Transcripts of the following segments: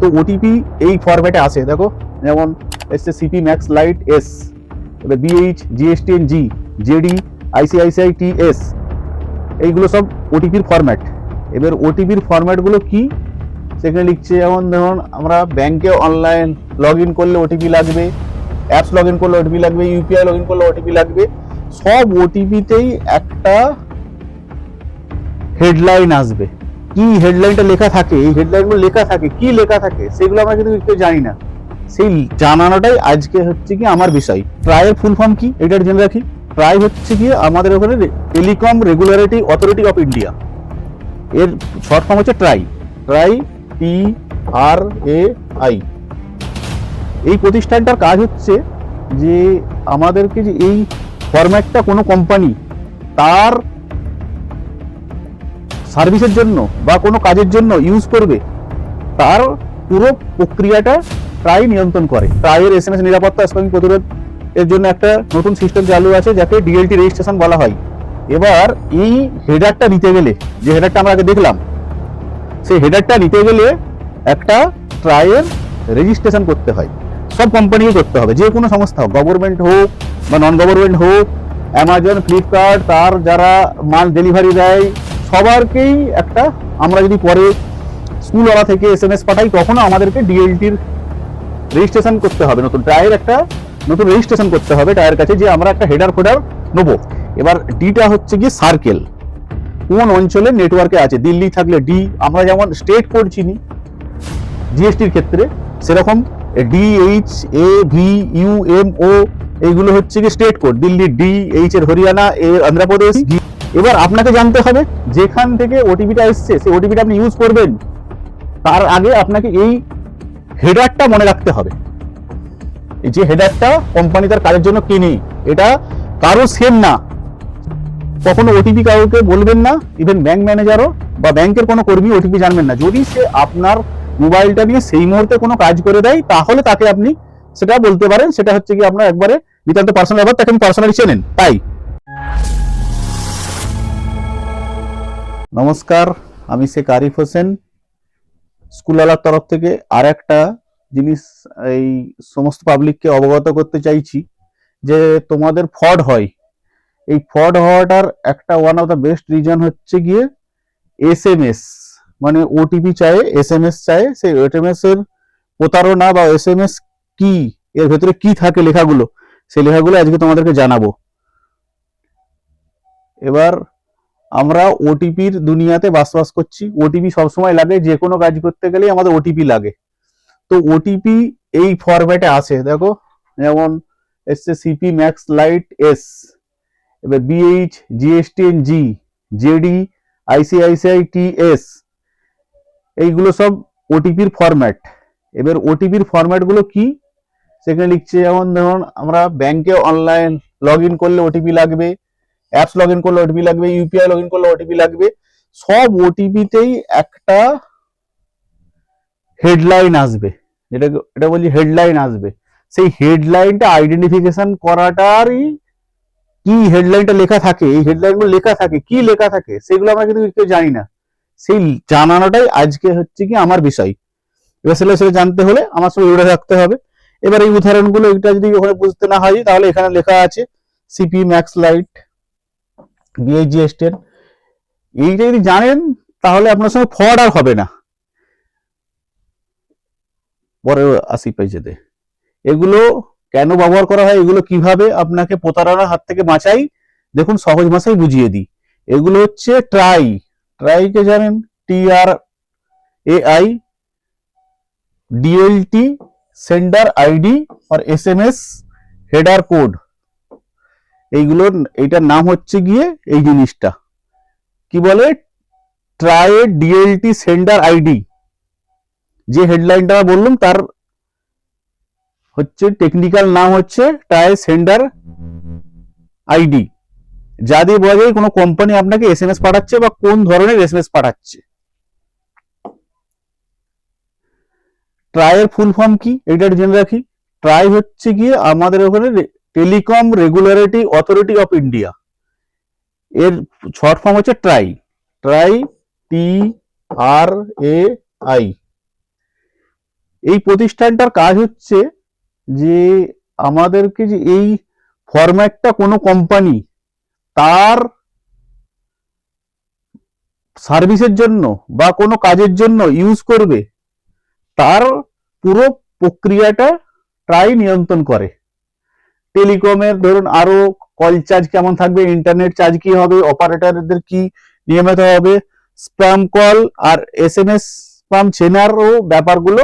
তো ওটিপি এই ফরম্যাটে আসে। দেখো, যেমন এসছে সিপি ম্যাক্স লাইট এস এবার BH GSTN G JD ICICI T S এইগুলো সব ওটিপির ফরম্যাট এবার ওটিপির ফরম্যাটগুলো কি? সেখানে লিখছে, যেমন ধরুন, আমরা ব্যাংকে অনলাইন লগ ইন করলে ওটিপি লাগবে অ্যাপস লগ ইন করলে ওটিপি লাগবে ইউপিআই লগ ইন করলে ওটিপি লাগবে, সব ওটিপিতেই একটা হেডলাইন আসবে। কি হেডলাইনটা লেখা থাকে, এই হেডলাইনগুলো লেখা থাকে, কি লেখা থাকে, সেগুলো আমরা কিন্তু কেউ জানি না। সেই জানানোটাই আজকে হচ্ছে কি আমার বিষয়। ট্রায়ের ফুল ফর্ম কি? এটা জেনে রাখি। ট্রাই হচ্ছে কি আমাদের ওখানে telecom regularity authority of India এর শর্ট ফর্ম হচ্ছে TRAI TRAI T R A I এই প্রতিষ্ঠানটার কাজ হচ্ছে যে আমাদেরকে যে এই ফরম্যাটটা কোনো কোম্পানি তার সার্ভিসের জন্য বা কোনো কাজের জন্য ইউজ করবে, তার পুরো প্রক্রিয়াটা ট্রাই নিয়ন্ত্রণ করে। ট্রাইয়ের এস এম এস নিরাপত্তা স্প্যামিং প্রতিরোধ এর জন্য একটা নতুন সিস্টেম চালু আছে যাকে ডিএলটি রেজিস্ট্রেশন বলা হয়। এবার এই হেডারটা নিতে গেলে, যে হেডারটা আমরা আগে দেখলাম, সেই হেডারটা নিতে গেলে একটা ট্রায়ের রেজিস্ট্রেশন করতে হয়। সব কোম্পানিকে করতে হবে, যে কোনো সংস্থা হোক গভর্নমেন্ট হোক বা নন গভর্নমেন্ট হোক অ্যামাজন ফ্লিপকার্ট তার যারা মাল ডেলিভারি দেয় সবারকেই একটা, আমরা যদি পরে স্কুলওয়ালা থেকে এস এম এস পাঠাই, তখনও আমাদেরকে ডিএলটির রেজিস্ট্রেশন করতে হবে। নতুন টায়ার একটা, নতুন রেজিস্ট্রেশন করতে হবে টায়ার কাছে, যে আমরা একটা হেডার ফোডার নেব। এবার ডিটা হচ্ছে গিয়ে সার্কেল কোন অঞ্চলে নেটওয়ার্কে আছে? দিল্লি থাকলে ডি আমরা যেমন স্টেট কোড চিনি জিএসটির ক্ষেত্রে সেরকম D H A V U M O এইগুলো হচ্ছে কি state code Delhi D H এর হরিয়ানা এর অন্ধ্রপ্রদেশ। এবার আপনাকে জানতে হবে, যেখান থেকে ওটিপিটা এসছে, সেই ওটিপিটা আপনি ইউজ করবেন। তার আগে আপনাকে এই হেডারটা মনে রাখতে হবে। এই যে হেডারটা কোম্পানি তার কাজের জন্য কিনে, এটা কারও সেম না। কখনো ওটিপি কাউকে বলবেন না ইভেন ব্যাংক ম্যানেজারও বা ব্যাংকের কোনো কর্মী ওটিপি জানবেন না। যদি সে আপনার মোবাইলটা নিয়ে সেই মুহূর্তে কোনো কাজ করে দেয়, তাহলে তাকে আপনি সেটা বলতে পারেন। সেটা হচ্ছে কি আপনার একবারে নিতান্ত পার্সোনাল ব্যাপার, তাকে পার্সোনালি চেনেন। তাই। নমস্কার, আমি শেখ আরিফ হোসেন। স্কুলওয়ালার তরফ থেকে আর একটা জিনিস এই সমস্ত পাবলিককে অবগত করতে চাইছি, যে তোমাদের ফ্রড হয়। এই ফ্রড হওয়াটার একটা one of the best reason হচ্ছে গিয়ে এস এম এস মানে ওটিপি চায় এস এম এস চায়, সেই এস এর প্রতারণা বা এস এম এস কি, এর ভেতরে কি থাকে লেখাগুলো, সেই লেখাগুলো আজকে তোমাদেরকে জানাব। এবার আমরা ওটিপির দুনিয়াতে বাসবাস করছি। ওটিপি সবসময় লাগে যে কোনো কাজ করতে গেলেই আমাদের ওটিপি লাগে। তো ওটিপি এই ফরম্যাটে আছে। দেখো, যেমন এসছে সিপি ম্যাক্স লাইট এস এবার BH GSTN G JD ICICI T S এইগুলো সব ওটিপির ফরম্যাট এবার ওটিপির ফরম্যাটগুলো কি? সেখানে লিখছে যেমন ধরুন, আমরা ব্যাংকে অনলাইন লগ করলে ওটিপি লাগবে। অ্যাপস লগ ইন করলে ওটিপি লাগবে ইউপিআই লগ ইন করলে ওটিপি লাগবে। সব ওটিপিতেই একটা হেডলাইন আসবে। যেটা এটা বলছি হেডলাইন আসবে। সেই হেডলাইনটা আইডেন্টিফিকেশন করাটারই কি হেডলাইনটা লেখা থাকে, এই হেডলাইনগুলো লেখা থাকে, কি লেখা থাকে, সেগুলো আমরা কিন্তু কেউ জানি না। সেই জানানোটাই আজকে হচ্ছে কি আমার বিষয়। এবার সেটা সেটা জানতে হলে আমার সঙ্গে জুড়ে থাকতে হবে। এবার এই উদাহরণগুলো এটা যদি ওখানে বুঝতে না হয়, তাহলে এখানে লেখা আছে সিপি ম্যাক্স লাইট বিআইজিএসটেন এইটা যদি জানেন, তাহলে আপনার সঙ্গে ফ্রড আর হবে না। পরে আসি পেজেতে। এগুলো কেন ব্যবহার করা হয়? এগুলো কীভাবে আপনাকে প্রতারণার হাত থেকে বাঁচাই? দেখুন, সহজ ভাষায় বুঝিয়ে দিই। এগুলো হচ্ছে ট্রাই ট্রাইকে জানেন? T R A I DLT sender ID R S M S header code এইগুলোর, এইটার নাম হচ্ছে গিয়ে এই জিনিসটা। কি বলে? ট্রাই ডিএলটি সেন্ডার আইডি যে হেডলাইনটা বললাম, তার হচ্ছে টেকনিক্যাল নাম হচ্ছে ট্রাই সেন্ডার আইডি যা দিয়ে বোঝা যায় কোনো কোম্পানি আপনাকে এস এম এস পাঠাচ্ছে বা কোন ধরনের এস এম এস পাঠাচ্ছে। ট্রাইয়ের ফুল ফর্ম কি? এটা জেনে রাখি। ট্রাই হচ্ছে গিয়ে আমাদের ওখানে telecom regularity authority of India. এর শর্ট ফর্ম হচ্ছে TRAI. TRAI, T R A I. এই প্রতিষ্ঠানটার কাজ হচ্ছে যে আমাদেরকে যে এই ফরম্যাটটা কোনো কোম্পানি তার সার্ভিসের জন্য বা কোনো কাজের জন্য ইউজ করবে, তার পুরো প্রক্রিয়াটা ট্রাই নিয়ন্ত্রণ করে। টেলিকমের ধরুন আরও কল চার্জ কেমন থাকবে ইন্টারনেট চার্জ কি হবে অপারেটরদের কি নিয়মিত হবে স্প্যাম কল আর এস এম এস স্প্যাম চেনারও ব্যাপারগুলো।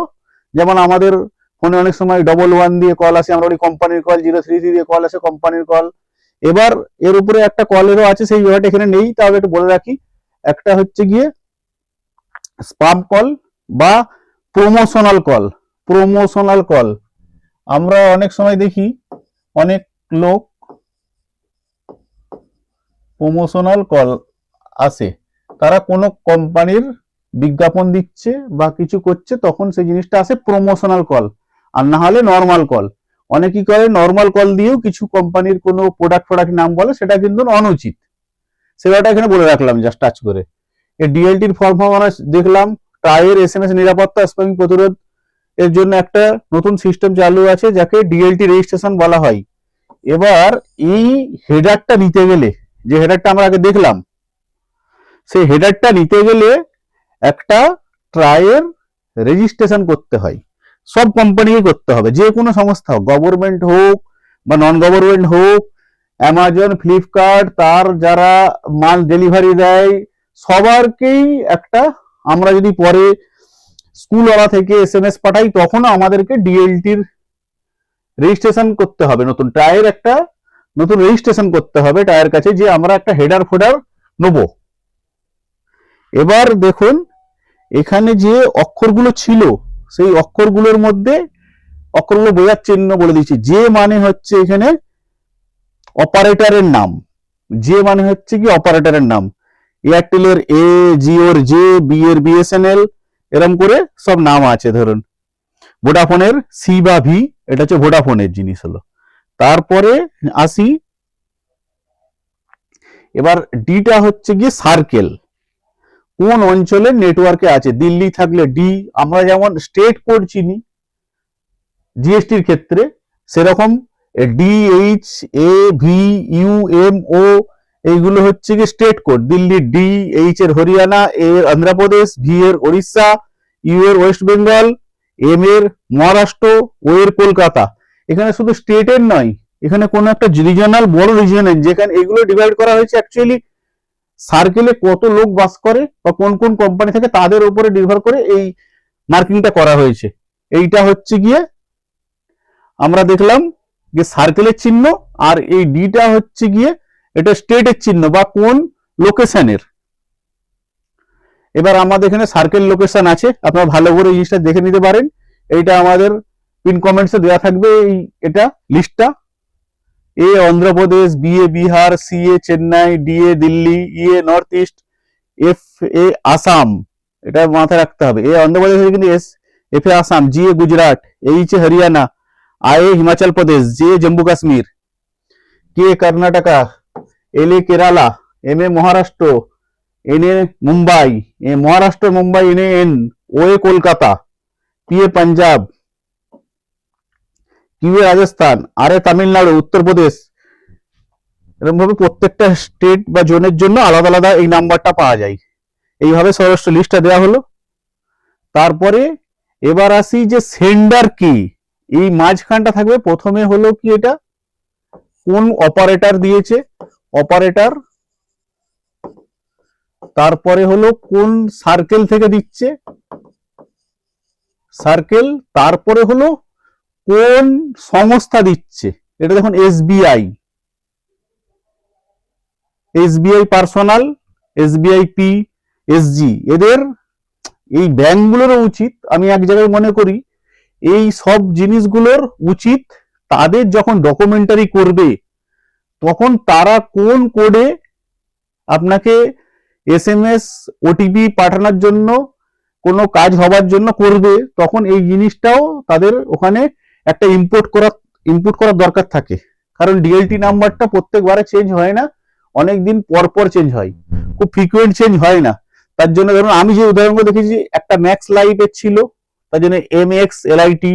যেমন আমাদের ফোনে অনেক সময় ডবল ওয়ান দিয়ে কল আসে, আমরা বলি কোম্পানির কল জিরো থ্রি দিয়ে কল আসে কোম্পানির কল এবার এর উপরে একটা কলেরও আছে, সেই ব্যাপারটা এখানে নেই তাহলে একটু বলে রাখি। একটা হচ্ছে গিয়ে স্পাম কল বা প্রমোশনাল কল প্রমোশনাল কল আমরা অনেক সময় দেখি অনেক লোক প্রমোশনাল কল আসে। তারা কোনো কোম্পানির বিজ্ঞাপন দিচ্ছে বা কিছু করছে, তখন সেই জিনিসটা আসে প্রমোশনাল কল আর না হলে নর্মাল কল অনেকে করে নর্মাল কল দিয়েও কিছু কোম্পানির কোনো প্রোডাক্ট প্রোডাক্ট নাম বলে, সেটা কিন্তু অনুচিত। সেটা এখানে বলে রাখলাম জাস্ট টাচ করে। এই ডিএলটির ফর্ম আমরা দেখলাম ট্রায়ের এস এম এস নিরাপত্তা স্প্যামিং প্রতিরোধ এর জন্য একটা নতুন সিস্টেম চালু আছে যাকে ডিএলটি রেজিস্ট্রেশন বলা হয়। এবার এই হেডারটা নিতে গেলে, যে হেডারটা আমরা আগে দেখলাম, সেই হেডারটা নিতে গেলে একটা ট্রায়ের রেজিস্ট্রেশন করতে হয়। সব কোম্পানিকে করতে হবে, যে কোনো সংস্থা হোক গভর্নমেন্ট হোক বা নন গভর্নমেন্ট হোক অ্যামাজন ফ্লিপকার্ট তার যারা মাল ডেলিভারি দেয়, সবারকেই একটা আমরা যদি পরে স্কুলওয়ালা থেকে এস এম এস পাঠাই, তখনও আমাদেরকে ডিএলটির রেজিস্ট্রেশন করতে হবে। নতুন টায়ার একটা, নতুন রেজিস্ট্রেশন করতে হবে টায়ার কাছে, যে আমরা একটা হেডার ফোডার নেব। এবার দেখুন, এখানে যে অক্ষরগুলো ছিল, সেই অক্ষরগুলোর মধ্যে অক্ষরগুলো বোঝার চিহ্ন বলে দিচ্ছি যে মানে হচ্ছে এখানে অপারেটরের নাম। যে মানে হচ্ছে কি অপারেটরের নাম। এয়ারটেলের এ জিওর জে বি এর বিএসএনএল এরম করে সব নাম আছে, ধরুন। ভোডাফোনের সি বা ভি এটা হচ্ছে ভোডাফোনের জিনিস হলো। তারপরে আসি, এবার ডিটা হচ্ছে গিয়ে সার্কেল কোন অঞ্চলে নেটওয়ার্কে আছে? দিল্লি থাকলে ডি আমরা যেমন স্টেট কোড চিনি জিএসটির ক্ষেত্রে, সেরকম D H A V U M O এইগুলো হচ্ছে কি state code Delhi D H এর হরিয়ানা এ এর অন্ধ্রপ্রদেশ ভি এর ওড়িশা ইউ এর ওয়েস্ট বেঙ্গল এম এর মহারাষ্ট্র ও এর কলকাতা। এখানে শুধু স্টেটের নয়, এখানে কোনো একটা রিজনাল বড় রিজনের যেখানে এগুলো ডিভাইড করা হয়েছে অ্যাকচুয়ালি সার্কেলে কত লোক বাস করে বা কোন কোন কোম্পানি থেকে তাদের উপরে নির্ভর করে এই মার্কিংটা করা হয়েছে। এইটা হচ্ছে গিয়ে আমরা দেখলাম যে সার্কেলের চিহ্ন আর এই ডিটা হচ্ছে গিয়ে এটা স্টেটের চিহ্ন বা কোন লোকেশনের এবার আমাদের এখানে সার্কেল লোকেশন আছে, আপনারা ভালো করে এই জিনিসটা দেখে নিতে পারেন। এইটা আমাদের পিন কমেন্টসে দেওয়া থাকবে, এই এটা লিস্টটা A Andhra Pradesh B A Bihar C A Chennai D A Delhi E A north east F A Assam. এটা মাথায় রাখতে হবে। এ অন্ধ্রপ্রদেশ কিন্তু S F A Assam G A Gujarat H A Haryana I A Himachal Pradesh J Jammu Kashmir. K Karnataka L A Kerala, M A Maharashtra, N A Mumbai, A Maharashtra, Mumbai, N A N, O A Kolkata, P A Punjab, Q A Rajasthan, R A Tamil Nadu, Uttar Pradesh. এরকম ভাবে প্রত্যেকটা state বা জোনের জন্য আলাদা আলাদা এই নাম্বারটা পাওয়া যায়। এইভাবে সর্বস্ব লিস্টটা দেওয়া হলো। তারপরে এবার আসি যে সেন্ডার কি। এই মাঝখানটা থাকবে। প্রথমে হলো কি এটা? কোন অপারেটর দিয়েছে? অপারেটর, তারপরে হলো কোন সার্কেল থেকে দিচ্ছে? সার্কেল তারপরে হলো কোন সংস্থা দিচ্ছে? এটা দেখুন SBI SBI personal SBI P SG এদের এই ব্যাংকগুলোরও উচিত, আমি এক জায়গায় মনে করি, এই সব জিনিসগুলোর উচিত তাদের যখন ডকুমেন্টারি করবে তখন তারা কোন কোডে আপনাকে এস এম এস ওটিপি পাঠানোর জন্য কোনো কাজ হবার জন্য করবে, তখন এই জিনিসটাও তাদের ওখানে একটা ইম্পোর্ট করা ইনপুট করার দরকার থাকে। কারণ ডিএলটি নাম্বারটা প্রত্যেকবারে চেঞ্জ হয় না অনেক দিন পর পর চেঞ্জ হয়। খুব ফ্রিকুয়েন্ট চেঞ্জ হয় না। তার জন্য ধরুন আমি যে উদাহরণগুলো দেখেছি, একটা ম্যাক্স লাইফের ছিল, তার জন্য এম এক্স এলআইটি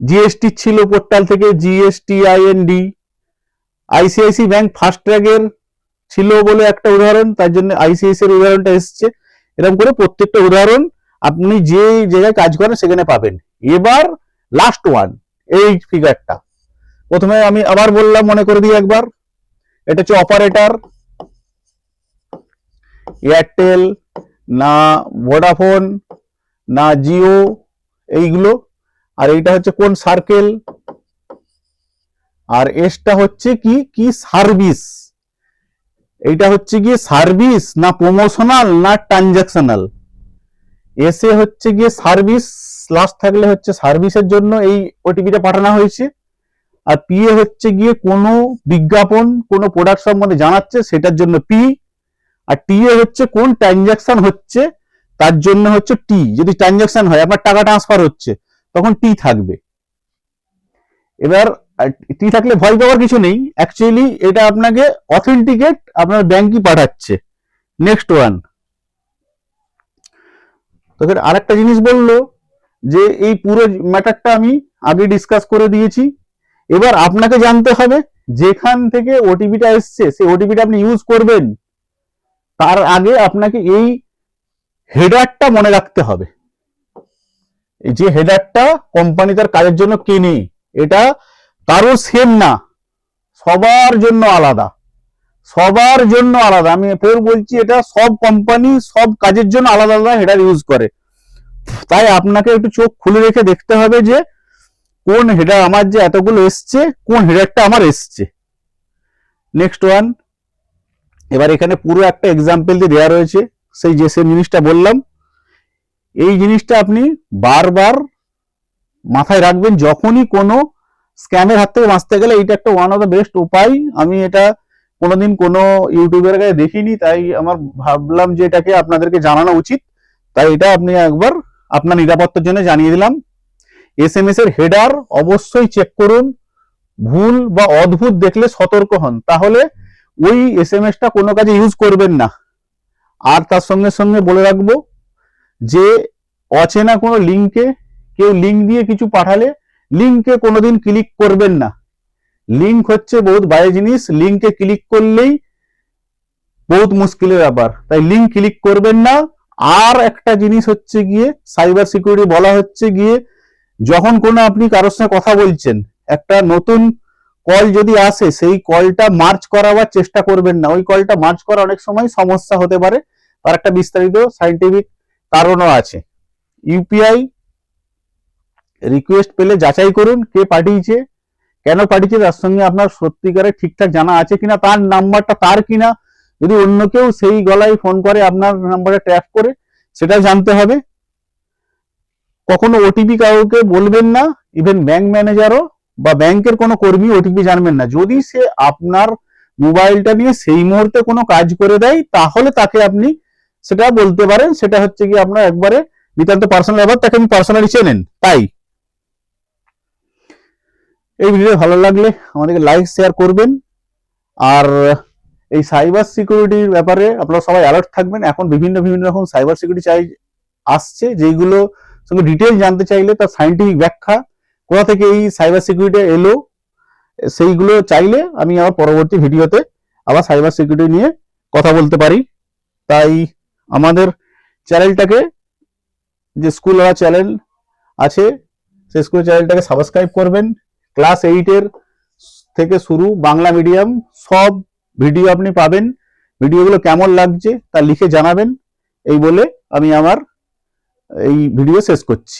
জিএসটি ছিল পোর্টাল থেকে GST IND ICIC bank first ট্র্যাগের ছিল বলে একটা উদাহরণ, তার জন্য আইসিআইসি এর উদাহরণটা এসছে। এরকম করে প্রত্যেকটা উদাহরণ আপনি যে জায়গায় কাজ করেন সেখানে পাবেন। এবার লাস্ট ওয়ান এই ফিগারটা প্রথমে আমি আবার বললাম, মনে করে দিই একবার, এটা হচ্ছে অপারেটর এয়ারটেল না ভোডাফোন না জিও এইগুলো। আর এইটা হচ্ছে কোন সার্কেল আর এসটা হচ্ছে কি কি সার্ভিস? এইটা হচ্ছে গিয়ে সার্ভিস না প্রমোশনাল না ট্রানজাকশনাল এসে হচ্ছে গিয়ে সার্ভিস লাস্ট থাকলে হচ্ছে সার্ভিসের জন্য এই ওটিপিটা পাঠানো হয়েছে। আর পি এ হচ্ছে গিয়ে কোনো বিজ্ঞাপন, কোনো প্রোডাক্ট সম্বন্ধে জানাচ্ছে, সেটার জন্য পি আর টি এ হচ্ছে কোন ট্রানজাকশন হচ্ছে, তার জন্য হচ্ছে টি যদি ট্রানজাকশন হয়, আপনার টাকা ট্রান্সফার হচ্ছে, তখন টি থাকবে। এবার টি থাকলে ভয় পাওয়ার কিছু নেই। অ্যাকচুয়ালি এটা আপনাকে অথেন্টিকেট আপনার ব্যাংকই পাঠাচ্ছে। নেক্সট ওয়ান তোকে আরেকটা জিনিস বলল যে, এই পুরো ম্যাটারটা আমি আগে ডিসকাস করে দিয়েছি। এবার আপনাকে জানতে হবে, যেখান থেকে ওটিপিটা এসছে, সেই ওটিপিটা আপনি ইউজ করবেন। তার আগে আপনাকে এই হেডারটা মনে রাখতে হবে। এই যে হেডারটা কোম্পানি তার কাজের জন্য কেনে, এটা কারও সেম না। সবার জন্য আলাদা। সবার জন্য আলাদা। আমি ফের বলছি, এটা সব কোম্পানি সব কাজের জন্য আলাদা আলাদা হেডার ইউজ করে। তাই আপনাকে একটু চোখ খুলে রেখে দেখতে হবে যে, কোন হেডার আমার যে এতগুলো এসছে, কোন হেডারটা আমার এসছে। নেক্সট ওয়ান এবার এখানে পুরো একটা এক্সাম্পল দিয়ে দেওয়া রয়েছে। সেই যে সেম জিনিসটা বললাম। এই জিনিসটা আপনি বারবার মাথায় রাখবেন, যখনই কোনো স্ক্যামের হাত থেকে বাঁচতে গেলে এটা একটা ওয়ান অফ দ্য বেস্ট উপায়। আমি এটা কোনোদিন কোনো ইউটিউবের কাছে দেখিনি, তাই আমার ভাবলাম যে এটাকে আপনাদেরকে জানানো উচিত। তাই এটা আপনি একবার আপনার নিরাপত্তার জন্য জানিয়ে দিলাম। এস এম এস এর হেডার অবশ্যই চেক করুন। ভুল বা অদ্ভুত দেখলে সতর্ক হন। তাহলে ওই এস এম এসটা কোনো কাজে ইউজ করবেন না। আর তার সঙ্গে সঙ্গে বলে রাখব যে অচেনা কোনো লিঙ্কে কেউ লিঙ্ক দিয়ে কিছু পাঠালে লিঙ্কে কোনোদিন ক্লিক করবেন না। লিঙ্ক হচ্ছে বহুত বাজে জিনিস। লিঙ্কে ক্লিক করলেই বহুত মুশকিলের ব্যাপার। তাই লিঙ্ক ক্লিক করবেন না। আর একটা জিনিস হচ্ছে গিয়ে সাইবার সিকিউরিটি বলা হচ্ছে গিয়ে, যখন কোনো আপনি কারোর সঙ্গে কথা বলছেন, একটা নতুন কল যদি আসে, সেই কলটা মার্চ করাবার চেষ্টা করবেন না। ওই কলটা মার্চ করা অনেক সময় সমস্যা হতে পারে। তার একটা বিস্তারিত সাইন্টিফিক কারণও আছে। ইউপিআই রিকোয়েস্ট পেলে যাচাই করুন কে পাঠিয়েছে, কেন পাঠিয়েছে, তার সঙ্গে আপনার সত্যিকারে ঠিকঠাক জানা আছে কিনা, তার নাম্বারটা তার কিনা, যদি অন্য কেউ সেই গলায় ফোন করে, আপনার নাম্বারে ট্র্যাপ করে সেটাও জানতে হবে। কখনো ওটিপি কাউকে বলবেন না ইভেন ব্যাংক ম্যানেজারও বা ব্যাংকের কোনো কর্মী ওটিপি জানবেন না। যদি সে আপনার মোবাইলটা নিয়ে সেই মুহূর্তে কোনো কাজ করে দেয়, তাহলে তাকে আপনি সেটা বলতে পারেন। সেটা হচ্ছে কি, আপনার একবারে নিতান্ত পার্সোনাল ব্যাপার, তাকে আপনি পার্সোনালি চেনেন। তাই। এই ভিডিও ভালো লাগলে আমাদেরকে লাইক শেয়ার করবেন। আর এই সাইবার সিকিউরিটির ব্যাপারে আপনারা সবাই অ্যালার্ট থাকবেন। এখন বিভিন্ন বিভিন্ন রকম সাইবার সিকিউরিটি চাই আসছে যেগুলো সঙ্গে ডিটেল জানতে চাইলে তার সাইন্টিফিক ব্যাখ্যা, কোথা থেকে এই সাইবার সিকিউরিটি এলো, সেইগুলো চাইলে আমি আমার পরবর্তী ভিডিওতে আবার সাইবার সিকিউরিটি নিয়ে কথা বলতে পারি। তাই আমাদের চ্যানেলটাকে, যে স্কুল চ্যানেল আছে, সেই স্কুল চ্যানেলটাকে সাবস্ক্রাইব করবেন। ক্লাস এইটের থেকে শুরু, বাংলা মিডিয়াম, সব ভিডিও আপনি পাবেন। ভিডিওগুলো কেমন লাগছে তা লিখে জানাবেন। এই বলে আমি আমার এই ভিডিও শেষ করছি।